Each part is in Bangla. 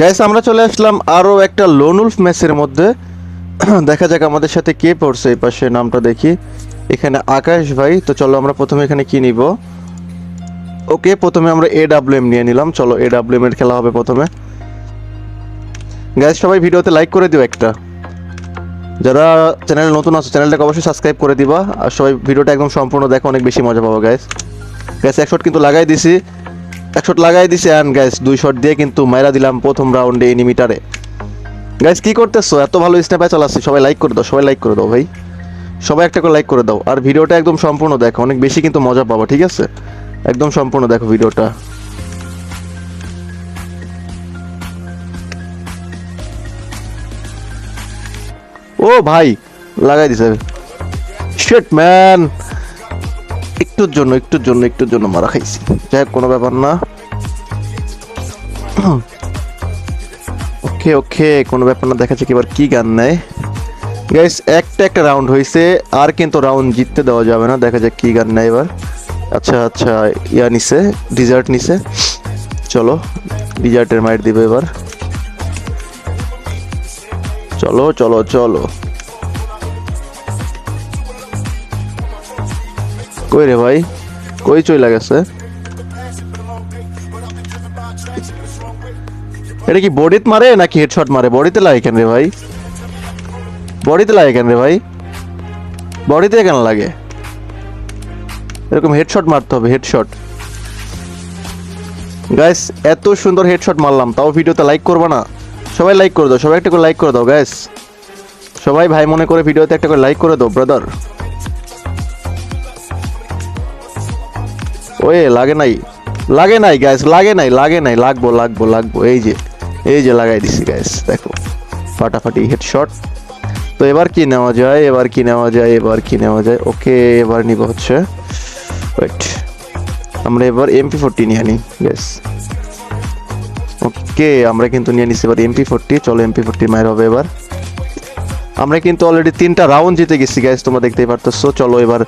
গাইস আমরা চলে আসলাম আরও একটা লোনুলফ ম্যাচের মধ্যে। দেখা যাক আমাদের সাথে কে পড়ছে এই পাশে নামটা দেখি। এখানে আকাশ ভাই, তো চলো আমরা প্রথমে এখানে কি নিব? ওকে, প্রথমে আমরা এ এম নিয়ে নিলাম। চলো এ এম এর খেলা হবে প্রথমে। গাইস সবাই ভিডিওতে লাইক করে দিও একটা। যারা চ্যানেল নতুন আছে চ্যানেলটাকে অবশ্যই সাবস্ক্রাইব করে দিবা। আর সবাই ভিডিওটা একদম সম্পূর্ণ দেখো, অনেক বেশি মজা পাবো গ্যাস এক শট কিন্তু লাগাই দিছি। এক শট লাগাই দিছি অ্যান্ড গ্যাস দুই শট দিয়ে কিন্তু মাইরা দিলাম প্রথম রাউন্ডে এনিমিটারে গ্যাস কি করতেছো? এত ভালো স্ন্যাপে চালাচ্ছি। সবাই লাইক করে দাও, সবাই লাইক করে দাও ভাই। সবাই একটা করে লাইক করে দাও। আর ভিডিওটা একদম সম্পূর্ণ দেখো, অনেক বেশি কিন্তু মজা পাবো, ঠিক আছে? একদম সম্পূর্ণ দেখো ভিডিওটা। ও ভাই, লাগাই দিছে। শিট ম্যান একটুর জন্য একটুর জন্য একটুর জন্য মারা খাইছি। যাই কোনো ব্যাপার না। ওকে ওকে, কোনো ব্যাপার না, দেখা যাক এবার কি গান নেয়। গাইস একটা একটা রাউন্ড হয়েছে আর কিন্তু রাউন্ড জিততে দেওয়া যাবে না, দেখা যাক কি গান নেয় এবার। আচ্ছা আচ্ছা ইয়া নিছে ডিজার্ট নিছে। চলো ডিজার্টের মাইট দিবে এবার। চলো চলো চলো। কই রে ভাই? কই চই লাগেছে এটা কি বডিতে মারে নাকি হেডশট মারে? বডিতে লাগে কেন রে ভাই? বডিতে লাগে কেন রে ভাই? বডিতে কেন লাগে? এরকম হেডশট মারতে হবে, হেডশট। গাইস এত সুন্দর হেডশট মারলাম, তাও ভিডিওতে লাইক করবে না। সবাই লাইক করে দাও, সবাই একটা করে লাইক করে দাও গাইস সবাই ভাই মনে করে ভিডিওতে একটা করে লাইক করে দাও ব্রাদার ওয়ে, লাগে নাই। লাগে নাই গ্যাস লাগে নাই লাগে নাই, লাগবো লাগবো লাগবো। এই যে এই যে লাগাই দিছি গ্যাস দেখো। ফাটাফাটি হেডশট তো এবার কি নেওয়া যায়, এবার কি নেওয়া যায়, এবার কি নেওয়া যায়? ওকে এবার নিব হচ্ছে ওয়েট আমরা এবার এমপি ফোরটি নিয়ে নিই গ্যাস ওকে আমরা কিন্তু নিয়ে নিছি এবার এমপি ফোরটি চলো এমপি ফোরটি মায়ের হবে এবার। আমরা কিন্তু অলরেডি তিনটা রাউন্ড জিতে গেছি গাইস তোমরা দেখতেই পারতেছো। চলো এবার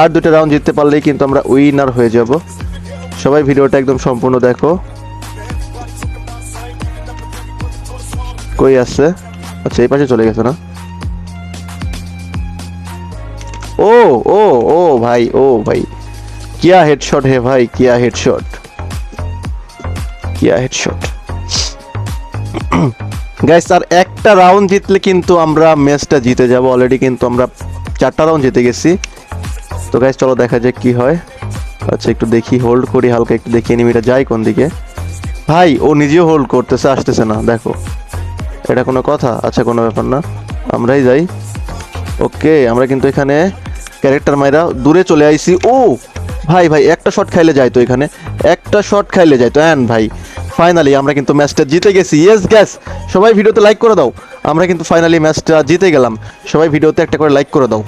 আর দুটো রাউন্ড জিততে পারলেই কিন্তু আমরা উইনার হয়ে যাব। সবাই ভিডিওটা একদম সম্পূর্ণ দেখো। কই আছে? আচ্ছা এই পাশে চলে গেছে না? ও ও ও, ভাই ও, ভাই। কিয়া হেডশট হে ভাই, কিয়া হেডশট কিয়া হেডশট গাইস আর একটা রাউন্ড জিতলে কিন্তু আমরা ম্যাচটা জিতে যাব। অলরেডি কিন্তু আমরা চারটা রাউন্ড জিতে গেছি। তো গাইস চলো দেখা যাক কি হয়। আচ্ছা একটু দেখি হোল্ড করি হালকা, একটু দেখি এনিমিটা যায় কোন দিকে। ভাই, ও নিজেও হোল্ড করতেছে, আসতেছে না, দেখো। এটা কোনো কথা? আচ্ছা কোনো ব্যাপার না। আমরাই যাই। ওকে আমরা কিন্তু এখানে ক্যারেক্টার মাইরা দূরে চলে আইছি। ও, ভাই ভাই, একটা শট খাইলে যায় তো এখানে। একটা শট খাইলে যায় তো অ্যান ভাই। ফাইনালি আমরা কিন্তু ম্যাচটা জিতে গেছি। ইয়েস গ্যাস সবাই ভিডিওতে লাইক করে দাও। আমরা কিন্তু ফাইনালি ম্যাচটা জিতে গেলাম। সবাই ভিডিওতে একটা করে লাইক করে দাও।